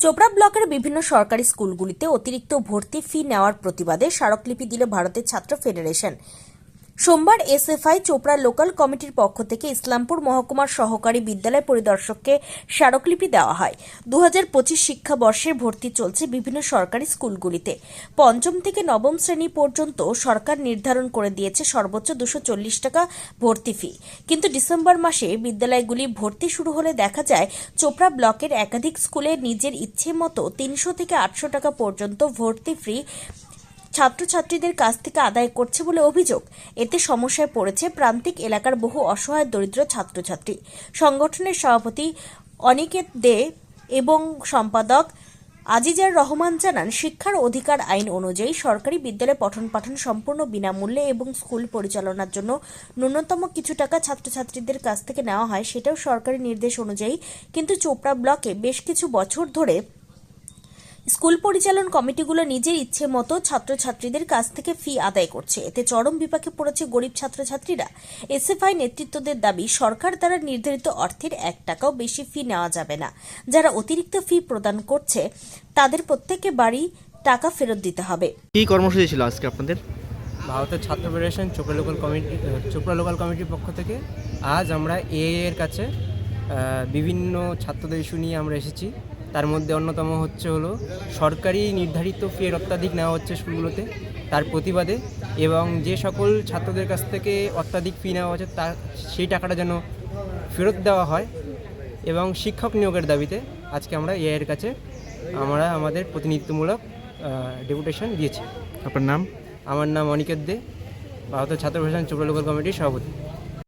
চোপড়া ব্লকের বিভিন্ন সরকারি স্কুলগুলিতে অতিরিক্ত ভর্তি ফি নেওয়ার প্রতিবাদে স্মারকলিপি দিল ভারতের ছাত্র ফেডারেশন। সোমবার এসএফআই, চোপড়া লোকাল কমিটির পক্ষ থেকে ইসলামপুর মহকুমার সহকারী বিদ্যালয় পরিদর্শককে স্মারকলিপি দেওয়া হয়। দু হাজার পঁচিশ শিক্ষাবর্ষের ভর্তি চলছে বিভিন্ন সরকারি স্কুলগুলিতে। পঞ্চম থেকে নবম শ্রেণি পর্যন্ত সরকার নির্ধারণ করে দিয়েছে সর্বোচ্চ দুশো চল্লিশ টাকা ভর্তি ফি। কিন্তু ডিসেম্বর মাসে বিদ্যালয়গুলি ভর্তি শুরু হলে দেখা যায়, চোপড়া ব্লকের একাধিক স্কুলে নিজের ইচ্ছে মতো তিনশো থেকে আটশো টাকা পর্যন্ত ভর্তি ফি ছাত্রছাত্রীদের কাছ থেকে আদায় করছে বলে অভিযোগ। এতে সমস্যায় পড়েছে প্রান্তিক এলাকার বহু অসহায় দরিদ্র ছাত্রছাত্রী। সংগঠনের সভাপতি অনিকেত দে এবং সম্পাদক আজিজার রহমান জানান, শিক্ষার অধিকার আইন অনুযায়ী সরকারি বিদ্যালয়ে পঠন পাঠন সম্পূর্ণ বিনামূল্যে এবং স্কুল পরিচালনার জন্য ন্যূনতম কিছু টাকা ছাত্রছাত্রীদের কাছ থেকে নেওয়া হয়, সেটাও সরকারি নির্দেশ অনুযায়ী। কিন্তু চোপড়া ব্লকে বেশ কিছু বছর ধরে স্কুল পরিচালন কমিটিগুলো নিজের ইচ্ছে মতো ছাত্রছাত্রীদের কাছ থেকে ফি আদায় করছে। এতে চরম বিপাকে পড়েছে গরিব ছাত্রছাত্রীরা। এসএফআই নেতৃত্বদের দাবি সরকার দ্বারা নির্ধারিত অর্থের এক টাকাও বেশি ফি নেওয়া যাবে না। যারা অতিরিক্ত ফি প্রদান করছে তাদের প্রত্যেককে বাড়ি টাকা ফেরত দিতে হবে। কী কর্মসূচি ছিল আজকে আপনাদের? ভারতের ছাত্র federation Chopra local committee Chopra local কমিটির পক্ষ থেকে আজ আমরা এ এর কাছে বিভিন্ন ছাত্রদের ইস্যু নিয়ে আমরা এসেছি। তার মধ্যে অন্যতম হচ্ছে হলো সরকারি নির্ধারিত ফের অত্যাধিক নেওয়া হচ্ছে স্কুলগুলোতে তার প্রতিবাদে এবং যে সকল ছাত্রদের কাছ থেকে অত্যাধিক ফি নেওয়া হচ্ছে তার সেই টাকাটা যেন ফেরত দেওয়া হয় এবং শিক্ষক নিয়োগের দাবিতে আজকে আমরা এআইয়ের কাছে আমরা আমাদের প্রতিনিধিত্বমূলক ডেপুটেশন দিয়েছি। আপনার নাম? আমার নাম অনিকেত দে ভারতের ছাত্র ফেডারেশন চোপড়া লোকাল কমিটির সভাপতি।